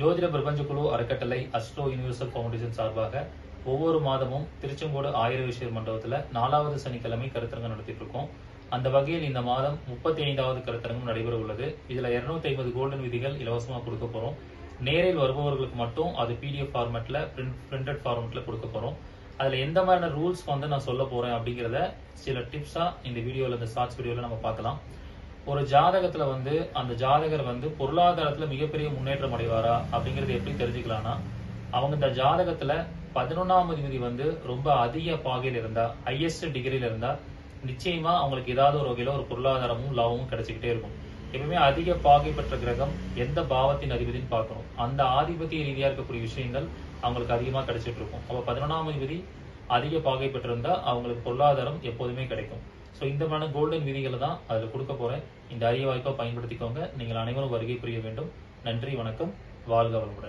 ஜோதிட பிரபஞ்ச குழு அறக்கட்டளை அஸ்ட்ரோ யூனிவர்சல் ஃபவுண்டேஷன் சார்பாக ஒவ்வொரு மாதமும் திருச்செங்கோடு ஆயிரம் விஷயர் மண்டபத்தில் நாலாவது சனிக்கிழமை கருத்தரங்கம் நடத்திட்டு இருக்கோம். அந்த வகையில் இந்த மாதம் முப்பத்தி ஐந்தாவது கருத்தரங்கம் நடைபெற உள்ளது. இதுல 250 ஐம்பது கோல்டன் விதிகள் இலவசமாக கொடுக்க போறோம். நேரில் வருபவர்களுக்கு மட்டும் அது பிடிஎஃப் ஃபார்மேட்ல பிரிண்டட் ஃபார்மேட்ல கொடுக்க போறோம். அதுல எந்த மாதிரியான ரூல்ஸ் வந்து நான் சொல்ல போறேன் அப்படிங்கறத சில டிப்ஸா இந்த வீடியோல இந்த ஷார்ட்ஸ் வீடியோல நம்ம பார்க்கலாம். ஒரு ஜாதகத்துல வந்து அந்த ஜாதகர் வந்து பொருளாதாரத்துல மிகப்பெரிய முன்னேற்றம் அடைவாரா அப்படிங்கறது எப்படி தெரிஞ்சுக்கலாம்னா அவங்க இந்த ஜாதகத்துல பதினொன்னாம் அதிபதி வந்து ரொம்ப அதிக பாகையில் இருந்தா ஹையஸ்ட் டிகிரியில இருந்தா நிச்சயமா அவங்களுக்கு ஏதாவது ஒரு வகையில ஒரு பொருளாதாரமும் லாபமும் கிடைச்சிக்கிட்டே இருக்கும். எப்பவுமே அதிக பாகை பெற்ற கிரகம் எந்த பாவத்தின் அதிபதினு பார்க்கணும். அந்த ஆதிபத்திய ரீதியா இருக்கக்கூடிய விஷயங்கள் அவங்களுக்கு அதிகமா கிடைச்சிட்டு இருக்கும். அப்ப பதினொன்றாம் அதிபதி அதிக பாகை பெற்றிருந்தா அவங்களுக்கு பொருளாதாரம் எப்போதுமே கிடைக்கும். ஸோ இந்த மாதிரி கோல்டன் விதிகளை தான் அதில் கொடுக்க போகிறேன் இந்த அரிய வாய்ப்பை பயன்படுத்திக்கோங்க. நீங்கள் அனைவரும் வருகை புரிய வேண்டும். நன்றி வணக்கம். வாழ்க வளமுடன்.